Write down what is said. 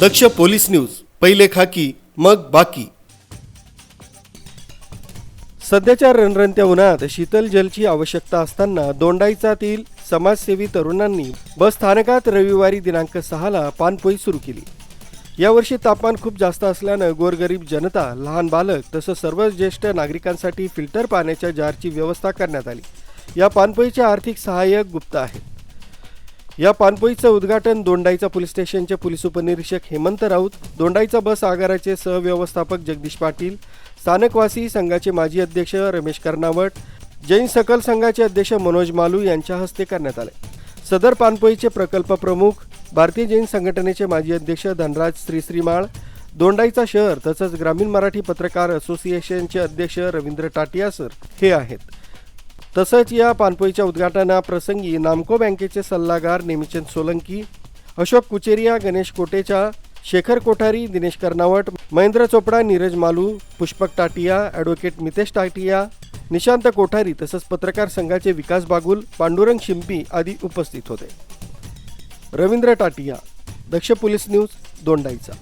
दक्ष police news पहिले खाकी मग बाकी. सध्याच्या रणरणत्या उन्हात शीतल जलची आवश्यकता असताना दोंडाईचातील समाजसेवी तरुणांनी बस स्थानकात रविवारी दिनांक सहाला पानपोई सुरू केली. यावर्षी तापमान खूप जास्त असल्यानं गोरगरीब जनता लहान बालक तसंच सर्व ज्येष्ठ नागरिकांसाठी फिल्टर पाण्याच्या जारची व्यवस्था करण्यात आली. या पानपोईचे आर्थिक सहाय्यक गुप्ता आहेत. या पानपोईचं उद्घाटन दोंडाईचा पोलीस स्टेशनचे पोलीस उपनिरीक्षक हेमंत राऊत दोंडाईचा बस आगाराचे सहव्यवस्थापक जगदीश पाटील स्थानकवासी संघाचे माजी अध्यक्ष रमेश कर्नावट जैन सकल संघाचे अध्यक्ष मनोज मालू यांच्या हस्ते करण्यात आले. सदर पानपोईचे प्रकल्प प्रमुख भारतीय जैन संघटनेचे माजी अध्यक्ष धनराज श्रीश्रीमाळ दोंडाईचा शहर तसंच ग्रामीण मराठी पत्रकार असोसिएशनचे अध्यक्ष रवींद्र टाटिया सर हे आहेत. तसंच या पानपोईच्या उद्घाटनाप्रसंगी नामको बँकेचे सल्लागार नेमिचंद सोलंकी अशोक कुचेरिया गणेश कोटेचा शेखर कोठारी दिनेश कर्नावट महेंद्र चोपडा नीरज मालू पुष्पक टाटिया ॲडव्होकेट मितेश टाटिया निशांत कोठारी तसंच पत्रकार संघाचे विकास बागुल पांडुरंग शिंपी आदी उपस्थित होते. Ravindra Tatia Daksh police news Dondaicha.